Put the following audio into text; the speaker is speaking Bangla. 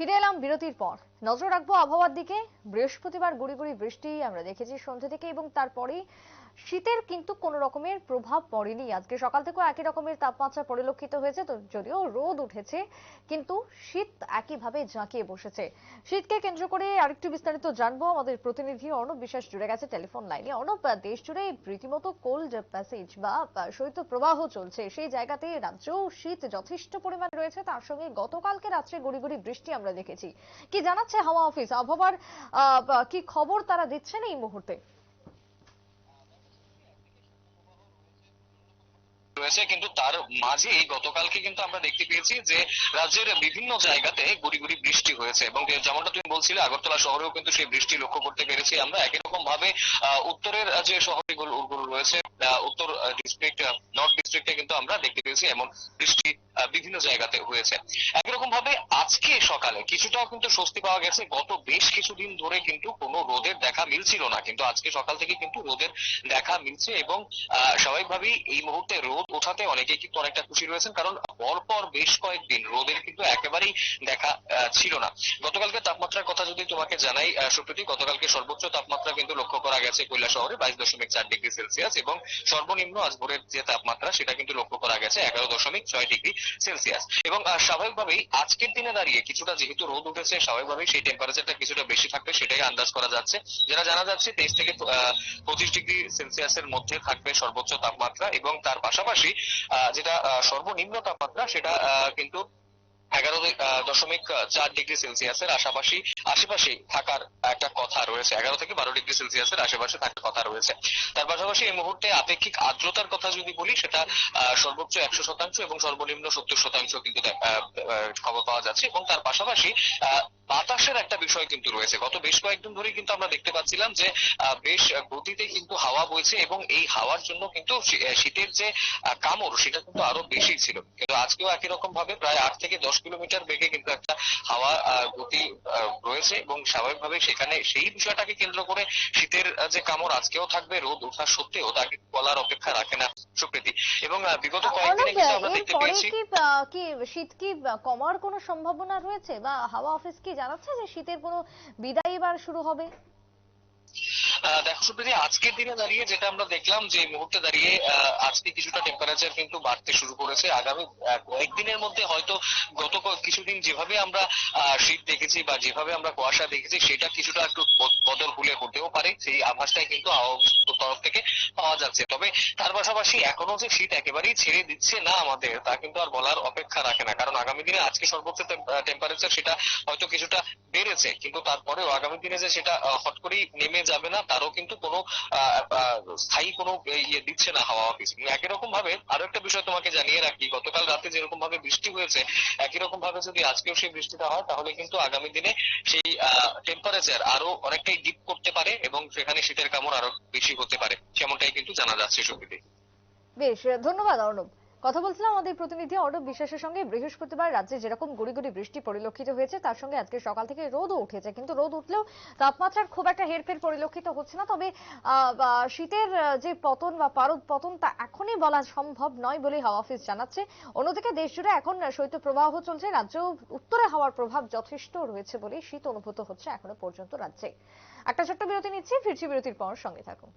ফিরে এলাম বিরতির পর। নজর রাখব আবহাওয়ার দিকে। বৃহস্পতিবার গুড়ি গুড়ি বৃষ্টি আমরা দেখেছি সন্ধ্যে থেকে এবং তারপরেই শীতের কিন্তু কোনো রকমের প্রভাব পড়েনি। আজকে সকাল থেকেও একই রকমের তাপমাত্রা পরিলক্ষিত হয়েছে, তো যদিও রোদ উঠেছে, কিন্তু শীত একইভাবে জাঁকিয়ে বসেছে। শীতকে কেন্দ্র করে আরেকটু বিস্তারিত জানব। আমাদের প্রতিনিধি অর্ণব বিশ্বাস জুড়ে গেছে টেলিফোন লাইনে। অর্ণব, দেশ জুড়ে রীতিমতো কোল্ড প্যাসেজ বা শৈত্য প্রবাহ চলছে। সেই জায়গাতে রাজ্যেও শীত যথেষ্ট পরিমাণে রয়েছে। তার সঙ্গে গতকালকে রাত্রে গড়ি গড়ি বৃষ্টি আমরা দেখেছি। কি জানাচ্ছে হাওয়া অফিস? আবহাওয়ার কি খবর তারা দিচ্ছেন এই মুহূর্তে? রয়েছে, কিন্তু তার মাঝে গতকালকে কিন্তু আমরা দেখতে পেয়েছি যে রাজ্যের বিভিন্ন জায়গাতে গুড়ি গুড়ি বৃষ্টি হয়েছে। এবং যেমনটা তুমি বলছিলে, আগরতলা শহরেও কিন্তু সেই বৃষ্টি লক্ষ্য করতে পেরেছি আমরা। একই রকম ভাবে উত্তরের যে শহরগুলো গুলো রয়েছে উত্তর ডিস্ট্রিক্ট নর্থ ডিস্ট্রিক্টে কিন্তু আমরা দেখতে পেয়েছি এমন বৃষ্টি বিভিন্ন জায়গাতে হয়েছে। একই রকম ভাবে আজকে সকালে কিছুটাও কিন্তু স্বস্তি পাওয়া গেছে। গত বেশ কিছুদিন ধরে কিন্তু কোনো রোদের দেখা মিলছিল না। কিন্তু আজকে সকাল থেকে কিন্তু রোদের দেখা মিলছে এবং স্বাভাবিকভাবেই এই মুহূর্তে রোদ ওঠাতে অনেকেই কিন্তু অনেকটা খুশি রয়েছেন। কারণ পরপর বেশ কয়েকদিন রোদের কিন্তু একেবারেই দেখা ছিল না। গতকালকে তাপমাত্রার কথা যদি তোমাকে জানাই সুপ্রীতি, গতকালকে সর্বোচ্চ তাপমাত্রা কিন্তু লক্ষ্য করা গেছে কৈলা শহরে, বাইশ দশমিক চার ডিগ্রি সেলসিয়াস এবং সর্বনিম্ন আজ ভোরের যে তাপমাত্রা, সেটা কিন্তু লক্ষ্য করা গেছে এগারো দশমিক ছয় ডিগ্রি সেলসিয়াস। এবং স্বাভাবিকভাবেই আজকের দিনে দাঁড়িয়ে কিছুটা যেহেতু রোদ উঠেছে, স্বাভাবিকভাবেই সেই টেম্পারেচারটা কিছুটা বেশি থাকবে, সেটাই আন্দাজ করা যাচ্ছে। যেটা জানা যাচ্ছে, তেইশ থেকে পঁচিশ ডিগ্রি সেলসিয়াসের মধ্যে থাকবে সর্বোচ্চ তাপমাত্রা এবং তার পাশাপাশি যেটা সর্বনিম্ন তাপমাত্রা, সেটা কিন্তু এগারো দশমিক চার ডিগ্রি সেলসিয়াসের আশাপাশি আশেপাশে থাকার একটা কথা রয়েছে। এগারো থেকে বারো ডিগ্রি সেলসিয়াসের আশেপাশে থাকার কথা রয়েছে। তার পাশাপাশি এই মুহূর্তে আপেক্ষিক আর্দ্রতার কথা যদি বলি, সেটা সর্বোচ্চ একশো শতাংশ এবং সর্বনিম্ন সত্তর শতাংশ কিন্তু খবর পাওয়া যাচ্ছে। এবং তার পাশাপাশি বাতাসের একটা বিষয় কিন্তু রয়েছে। গত বেশ কয়েকদিন ধরে কিন্তু আমরা দেখতে পাচ্ছিলাম যে বেশ গতিতে কিন্তু হাওয়া বইছে এবং এই হাওয়ার জন্য কিন্তু শীতের যে কামড়, সেটা কিন্তু আরও বেশি ছিল। কিন্তু আজকেও একই রকম ভাবে প্রায় আট থেকে দশ কিলোমিটার বেগে কিন্তু একটা হাওয়া গতি রয়েছে এবং স্বাভাবিকভাবে সেখানে সেই বিষয়টাকে কেন্দ্র করে শীতের যে কামড় আজকেও থাকবে রোদ ওঠা সত্ত্বেও তাকে বলার অপেক্ষা রাখে না সুপ্রীতি। এবং বিগত কয়েকদিনে কিন্তু আমরা দেখতে পেয়েছি কি শীত কি কমার কোনো সম্ভাবনা রয়েছে? বা হাওয়া অফিস কি জানাচ্ছে যে শীতের কোনো বিদায় এবার শুরু হবে? দেখো সুপ্রীতি আজকের দিনে দাঁড়িয়ে যেটা আমরা দেখলাম যে মুহূর্তে দাঁড়িয়ে আজকে কিছুটা টেম্পারেচার কিন্তু বাড়তে শুরু করেছে। আগামী কয়েকদিনের মধ্যে হয়তো গত কিছুদিন যেভাবে আমরা শীত দেখেছি বা যেভাবে আমরা কুয়াশা দেখেছি, সেটা কিছুটা একটু বদল হলে হতেও পারে। সেই আভাসটাই কিন্তু তরফ থেকে পাওয়া যাচ্ছে। তবে তার পাশাপাশি এখনও যে শীত একেবারেই ছেড়ে দিচ্ছে না আমাদের, তা কিন্তু আর বলার অপেক্ষা রাখে না। আগামী দিনে আজকে সর্বোচ্চ টেম্পারেচার সেটা হয়তো কিছুটা বেড়েছে, কিন্তু তারপরেও আগামী দিনে যে সেটা হট করেই নেমে যাবে না, তারও কিন্তু কোনো স্থায়ী কোনো ইয়ে দিচ্ছে না হাওয়া অফিস একই রকম ভাবে আরও একটা বিষয় তোমাকে জানিয়ে রাখি, গতকাল রাতে যেরকম ভাবে বৃষ্টি হয়েছে, একই রকম ভাবে যদি আজকেও সেই বৃষ্টিটা হয়, তাহলে কিন্তু আগামী দিনে সেই টেম্পারেচার আরও অনেকটাই ডিপ করতে পারে এবং সেখানে শীতের কামড় আরও বেশি হতে পারে, সেমনটাই কিন্তু জানা যাচ্ছে সুবিধে বেশ, ধন্যবাদ অর্ণব। কথা বলছিলাম আমাদের প্রতিনিধি অর্ণব বিশ্বাসের সঙ্গে। বৃহস্পতিবার রাজ্যে যেরকম গুড়ি গুড়ি বৃষ্টি পরিলক্ষিত হয়েছে, তার সঙ্গে আজকে সকাল থেকে রোদও উঠেছে। কিন্তু রোদ উঠলেও তাপমাত্রার খুব একটা হেরফের পরিলক্ষিত হচ্ছে না। তবে শীতের যে পতন বা পারদ পতন, তা এখনই বলা সম্ভব নয় বলে হাওয়া অফিস জানাচ্ছে। অন্যদিকে দেশ জুড়ে এখন শৈত্য প্রবাহ চলছে। রাজ্যেও উত্তরে হাওয়ার প্রভাব যথেষ্ট রয়েছে বলে শীত অনুভূত হচ্ছে এখনও পর্যন্ত রাজ্যে। একটা ছোট্ট বিরতি নিচ্ছি। ফিরছি বিরতির পর সঙ্গে থাকুন।